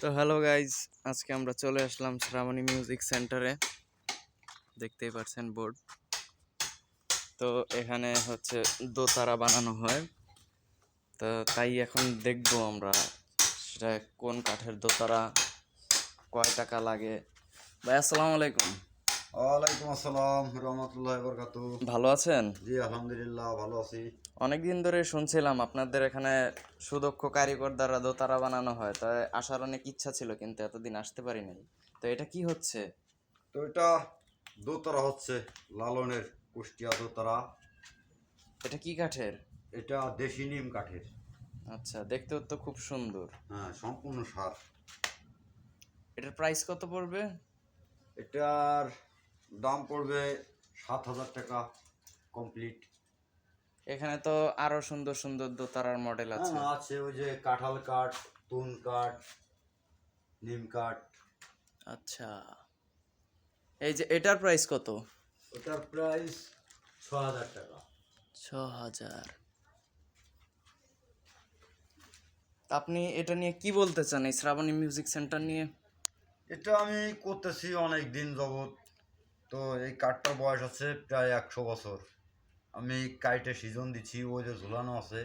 তো hello guys আজকে আমরা চলে আসলাম শ্রাবণী মিউজিক সেন্টারে। দেখতেই পাচ্ছেন বোর্ড। তো এখানে হচ্ছে দোতারা বানানো হয়। তো তাই এখন দেখব আমরা সেটা কোন কাঠের দোতারা, কয় টাকা লাগে। ভাই, আসসালামু আলাইকুম। ওয়ালাইকুম আসসালাম রহমতুল্লাহ বরকাত ভালো আছেন? জি আলহামদুলিল্লাহ ভালো আছি। অনেকদিন ধরে শুনছিলাম আপনাদের এখানে সুদক্ষ কারিগর দ্বারা দোতারা বানানো হয়। তাই আসার অনেক ইচ্ছা ছিল কিন্তু এতদিন আসতে পারি নাই। তো এটা কি হচ্ছে? তো এটা দোতারা হচ্ছে লালনের কুষ্টিয়া দোতারা। এটা কি কাঠের? এটা দেশি নিম কাঠের। আচ্ছা দেখতেও তো খুব সুন্দর। হ্যাঁ সম্পূর্ণ সার। এটার প্রাইস কত পড়বে? এটার দাম পড়বে সাত হাজার টাকা কমপ্লিট এখানে তো আরও সুন্দর সুন্দর দোতারার মডেল আছে হ্যাঁ আছে। ওই যে কাঁঠাল কাঠ তুন কাঠ নিম কাঠ। আচ্ছা। এই যে এটার প্রাইস কত? ওটার প্রাইস ছ হাজার টাকা। ছ হাজার। আপনি এটা নিয়ে কি বলতে চান এই শ্রাবণী মিউজিক সেন্টার নিয়ে? এটা আমি করতেছি অনেক দিন যাবৎ। তো এই কাঠটার বয়স আছে প্রায় একশো বছর। আমি কাইটে সিজন দিচ্ছি, ওই যে ঝুলানো আছে।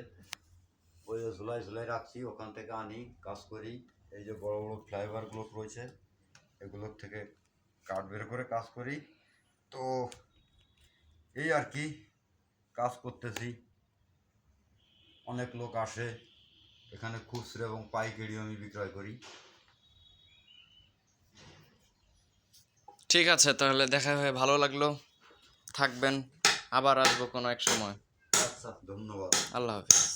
ওই যে ঝুলাই ঝুলাই রাখছি, ওখান থেকে আনি, কাজ করি। এই যে বড় বড় ফ্লাইওভারগুলো রয়েছে, এগুলোর থেকে কাঠ বের করে কাজ করি। তো এই আর কি, কাজ করতেছি। অনেক লোক আসে, এখানে খুচরো এবং পাইকারিও আমি বিক্রয় করি। ঠিক আছে তাহলে দেখা হয়ে ভালো লাগল। থাকবেন আবার আসব কোনো এক সময়। আচ্ছা ধন্যবাদ। আল্লাহ হাফিজ।